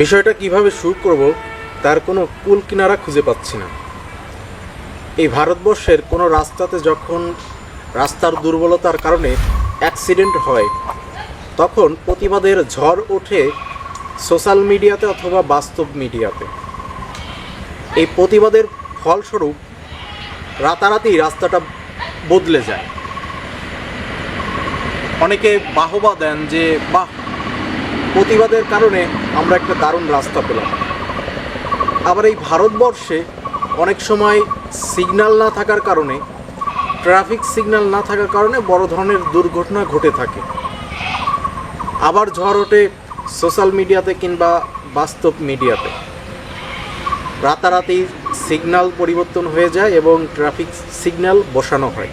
বিষয়টা কীভাবে শুরু করব, তার কোনো কুল কিনারা খুঁজে পাচ্ছি না। এই ভারতবর্ষের কোনো রাস্তাতে যখন রাস্তার দুর্বলতার কারণে অ্যাক্সিডেন্ট হয়, তখন প্রতিবাদের ঝড় ওঠে সোশ্যাল মিডিয়াতে অথবা বাস্তব মিডিয়াতে। এই প্রতিবাদের ফলস্বরূপ রাতারাতি রাস্তাটা বদলে যায়। অনেকে বাহবা দেন যে, বাহ প্রতিবাদের কারণে আমরা একটা দারুণ রাস্তা পেলাম। আবার এই ভারতবর্ষে অনেক সময় সিগন্যাল না থাকার কারণে ট্রাফিক সিগন্যাল না থাকার কারণে বড় ধরনের দুর্ঘটনা ঘটে থাকে। আবার ঝড় ওঠে সোশ্যাল মিডিয়াতে কিংবা বাস্তব মিডিয়াতে রাতারাতি সিগন্যাল পরিবর্তন হয়ে যায় এবং ট্রাফিক সিগন্যাল বসানো হয়।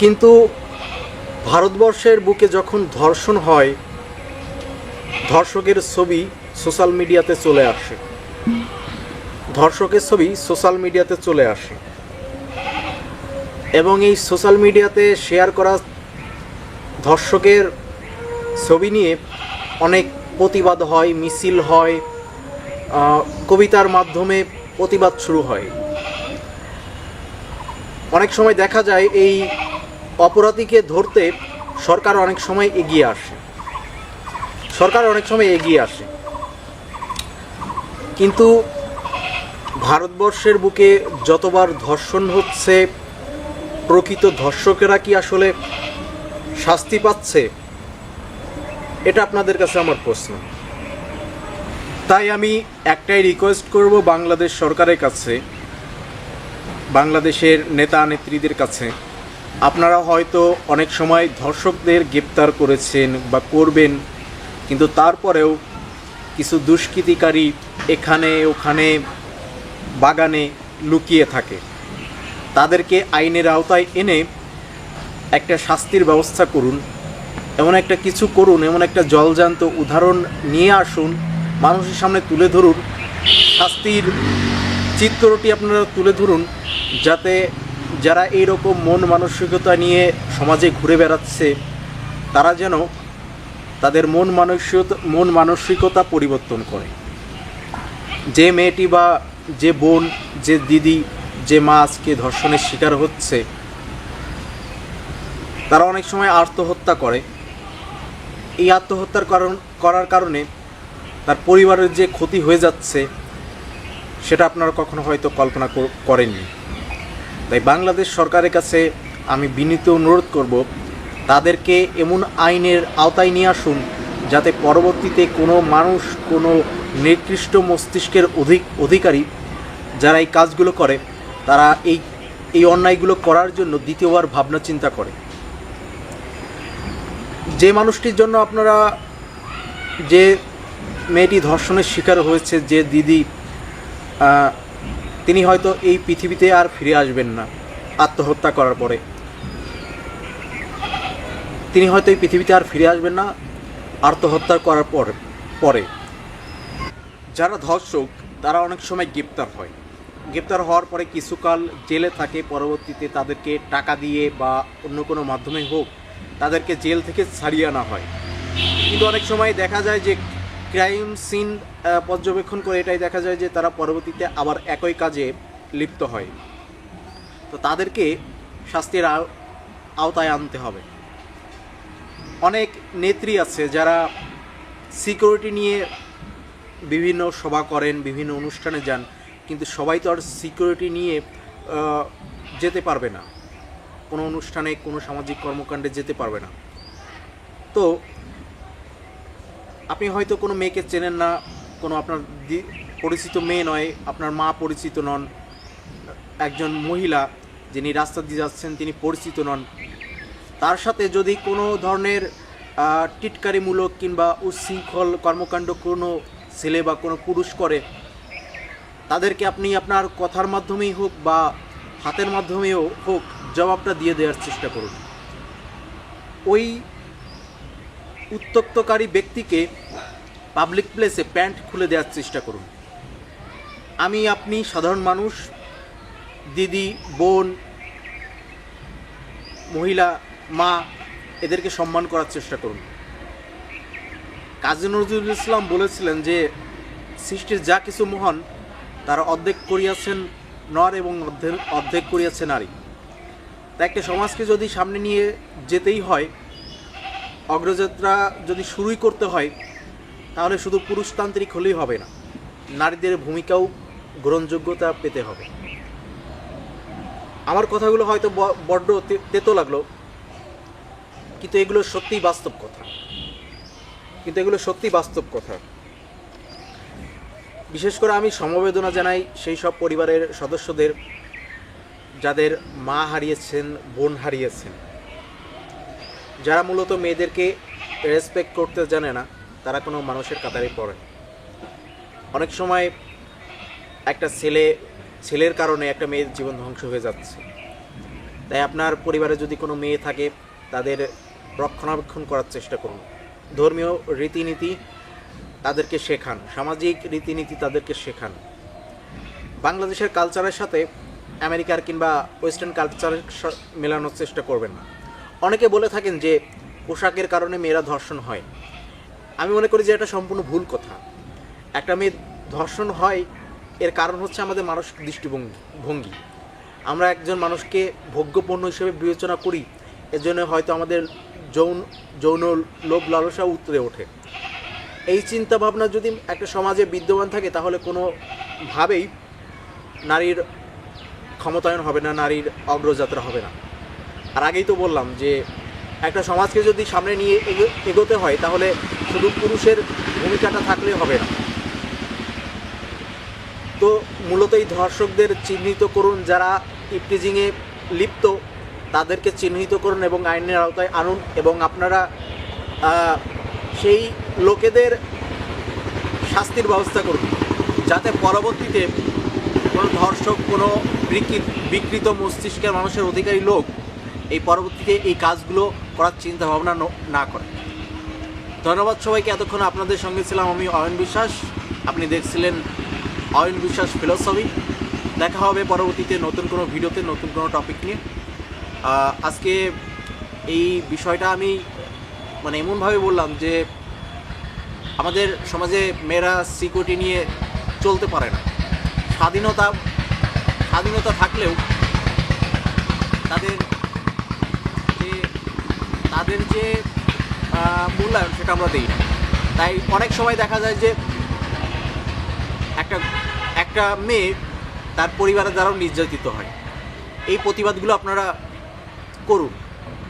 কিন্তু ভারতবর্ষের বুকে যখন ধর্ষণ হয়, ধর্ষকের ছবি সোশ্যাল মিডিয়াতে চলে আসে। ধর্ষকের ছবি সোশ্যাল মিডিয়াতে চলে আসে। এবং এই সোশ্যাল মিডিয়াতে শেয়ার করা ধর্ষকের ছবি নিয়ে অনেক প্রতিবাদ হয়, মিছিল হয় কবিতার মাধ্যমে প্রতিবাদ শুরু হয়। অনেক সময় দেখা যায় এই অপরাধীকে ধরতে সরকার অনেক সময় এগিয়ে আসে। সরকার অনেক সময় এগিয়ে আসে। কিন্তু ভারতবর্ষের বুকে যতবার ধর্ষণ হচ্ছে, প্রকৃত ধর্ষকেরা কি আসলে শাস্তি পাচ্ছে? এটা আপনাদের কাছে আমার প্রশ্ন। তাই আমি একটাই রিকোয়েস্ট করব বাংলাদেশ সরকারের কাছে, বাংলাদেশের নেতা নেত্রীদের কাছে আপনারা হয়তো অনেক সময় ধর্ষকদের গ্রেপ্তার করেছেন বা করবেন, কিন্তু তারপরেও কিছু দুষ্কৃতিকারী এখানে, ওখানে, বাগানে লুকিয়ে থাকে। তাদেরকে আইনের আওতায় এনে একটা শাস্তির ব্যবস্থা করুন, এমন একটা কিছু করুন, এমন একটা জলজান্ত উদাহরণ নিয়ে আসুন, মানুষের সামনে তুলে ধরুন, শাস্তির চিত্রটি আপনারা তুলে ধরুন, যাতে যারা এইরকম মন মানসিকতা নিয়ে সমাজে ঘুরে বেড়াচ্ছে, তারা যেন তাদের মন মানসিকতা মন মানসিকতা পরিবর্তন করে। যে মেয়েটি বা যে বোন, যে দিদি, যে মা আজকে ধর্ষণের শিকার হচ্ছে, তারা অনেক সময় আত্মহত্যা করে। এই আত্মহত্যার কারণ, করার কারণে তার পরিবারের যে ক্ষতি হয়ে যাচ্ছে, সেটা আপনারা কখনো হয়তো কল্পনা কর- করেননি। তাই বাংলাদেশ সরকারের কাছে আমি বিনীত অনুরোধ করব, তাদেরকে এমন আইনের আওতায় নিয়ে আসুন যাতে পরবর্তীতে কোনো মানুষ, কোনো নির্দিষ্ট মস্তিষ্কের অধিক অধিকারী যারা এই কাজগুলো করে, তারা এই এই অন্যায়গুলো করার জন্য দ্বিতীয়বার ভাবনা চিন্তা করে। যে মানুষটির জন্য আপনারা যে মেয়েটি ধর্ষণের শিকার হয়েছে, যে দিদি তিনি হয়তো এই পৃথিবীতে আর ফিরে আসবেন না, আত্মহত্যা করার পরে। তিনি হয়তো এই পৃথিবীতে আর ফিরে আসবেন না, আত্মহত্যা করার পর, পরে। যারা ধর্ষক, তারা অনেক সময় গ্রেপ্তার হয়। গ্রেপ্তার হওয়ার পরে কিছুকাল জেলে থাকে, পরবর্তীতে তাদেরকে টাকা দিয়ে বা অন্য কোনো মাধ্যমে হোক, তাদেরকে জেল থেকে ছাড়িয়ে আনা হয়। কিন্তু অনেক সময় দেখা যায় যে ক্রাইম সিন পর্যবেক্ষণ করে এটাই দেখা যায় যে তারা পরবর্তীতে আবার একই কাজে লিপ্ত হয়। তো তাদেরকে শাস্তির আওতায় আনতে হবে। অনেক নেত্রী আছে যারা সিকিউরিটি নিয়ে বিভিন্ন সভা করেন, বিভিন্ন অনুষ্ঠানে যান, কিন্তু সবাই তো আর সিকিউরিটি নিয়ে যেতে পারবে না। কোনো অনুষ্ঠানে, কোনো সামাজিক কর্মকাণ্ডে যেতে পারবে না। তো আপনি হয়তো কোনো মেয়েকে চেনেন না, কোনো আপনার পরিচিত মেয়ে নয়, আপনার মা পরিচিত নন, একজন মহিলা যিনি রাস্তা দিয়ে যাচ্ছেন, তিনি পরিচিত নন। তার সাথে যদি কোনো ধরনের টিটকারিমূলক কিংবা উচ্ছৃঙ্খল কর্মকাণ্ড কোনো ছেলে বা কোনো পুরুষ করে, তাদেরকে আপনি আপনার কথার মাধ্যমেই হোক বা হাতের মাধ্যমেও হোক, জবাবটা দিয়ে দেওয়ার চেষ্টা করুন। ওই উত্তক্তকারী ব্যক্তিকে পাবলিক প্লেসে প্যান্ট খুলে দেওয়ার চেষ্টা করুন। আমি, আপনি, সাধারণ মানুষ, দিদি, বোন, মহিলা, মা, এদেরকে সম্মান করার চেষ্টা করুন। কাজী নজরুল ইসলাম বলেছিলেন যে, সৃষ্টির যা কিছু মহান, তারা অর্ধেক করিয়াছেন নর এবং অর্ধেক অর্ধেক করিয়াছে নারী। তা একটা সমাজকে যদি সামনে নিয়ে যেতেই হয় অগ্রযাত্রা যদি শুরুই করতে হয়, তাহলে শুধু পুরুষতান্ত্রিক হলেই হবে না, নারীদের ভূমিকাও গ্রহণযোগ্যতা পেতে হবে। আমার কথাগুলো হয়তো বড্ড তেতো লাগল, কিন্তু এগুলো সত্যিই বাস্তব কথা। কিন্তু এগুলো সত্যি বাস্তব কথা। বিশেষ করে আমি সমবেদনা জানাই সেই সব পরিবারের সদস্যদের, যাদের মা হারিয়েছেন, বোন হারিয়েছেন। যারা মূলত মেয়েদেরকে রেসপেক্ট করতে জানে না, তারা কোনো মানুষের কাতারে পড়ে। অনেক সময় একটা ছেলে, ছেলের কারণে একটা মেয়ের জীবন ধ্বংস হয়ে যাচ্ছে। তাই আপনার পরিবারে যদি কোনো মেয়ে থাকে, তাদের রক্ষণাবেক্ষণ করার চেষ্টা করুন। ধর্মীয় রীতিনীতি তাদেরকে শেখান, সামাজিক রীতিনীতি তাদেরকে শেখান। বাংলাদেশের কালচারের সাথে আমেরিকার কিংবা ওয়েস্টার্ন কালচারের মেলানোর চেষ্টা করবেন না। অনেকে বলে থাকেন যে পোশাকের কারণে মেয়েরা ধর্ষণ হয়। আমি মনে করি যে এটা সম্পূর্ণ ভুল কথা। একটা মেয়ে ধর্ষণ হয়, এর কারণ হচ্ছে আমাদের মানসিক দৃষ্টিভঙ্গি, ভঙ্গি। আমরা একজন মানুষকে ভোগ্যপণ্য হিসেবে বিবেচনা করি, এজন্য হয়তো আমাদের যৌন যৌন লোভ লালসা উতরে ওঠে। এই চিন্তা ভাবনা যদি একটা সমাজে বিদ্যমান থাকে, তাহলে কোনোভাবেই নারীর ক্ষমতায়ন হবে না, নারীর অগ্রযাত্রা হবে না। আর আগেই তো বললাম যে একটা সমাজকে যদি সামনে নিয়ে এগো- এগোতে হয়, তাহলে শুধু পুরুষের ভূমিকাটা থাকলে হবে না। তো মূলত এই ধর্ষকদের চিহ্নিত করুন, যারা ইপটিজিংয়ে লিপ্ত, তাদেরকে চিহ্নিত করুন এবং আইনের আওতায় আনুন এবং আপনারা সেই লোকেদের শাস্তির ব্যবস্থা করুন, যাতে পরবর্তীতে কোনো ধর্ষক, কোনো বিকৃত মস্তিষ্কের মানুষের অধিকারী লোক এই পরবর্তীতে এই কাজগুলো করার চিন্তা ভাবনা ন- করে। ধন্যবাদ সবাইকে, এতক্ষণ আপনাদের সঙ্গে ছিলাম আমি অয়ন বিশ্বাস। আপনি দেখছিলেন অয়ন বিশ্বাস ফিলোসফি। দেখা হবে পরবর্তীতে নতুন কোনো ভিডিওতে, নতুন কোনো টপিক নিয়ে। আজকে এই বিষয়টা আমি মানে এমনভাবে বললাম যে আমাদের সমাজে মেয়েরা সিকিউরিটি নিয়ে চলতে পারে না। স্বাধীনতা স্বাধীনতা থাকলেও তাদের তাদের যে মূল্যায়ন সেটা আমরা দিই না। তাই অনেক সময় দেখা যায় যে, একটা একটা মেয়ে তার পরিবারের দ্বারাও নির্যাতিত হয়। এই প্রতিবাদগুলো আপনারা করুন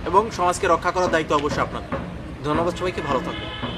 এবং সমাজকে রক্ষা করার দায়িত্ব অবশ্যই আপনাদের। ধন্যবাদ সবাইকে, ভালো থাকবেন।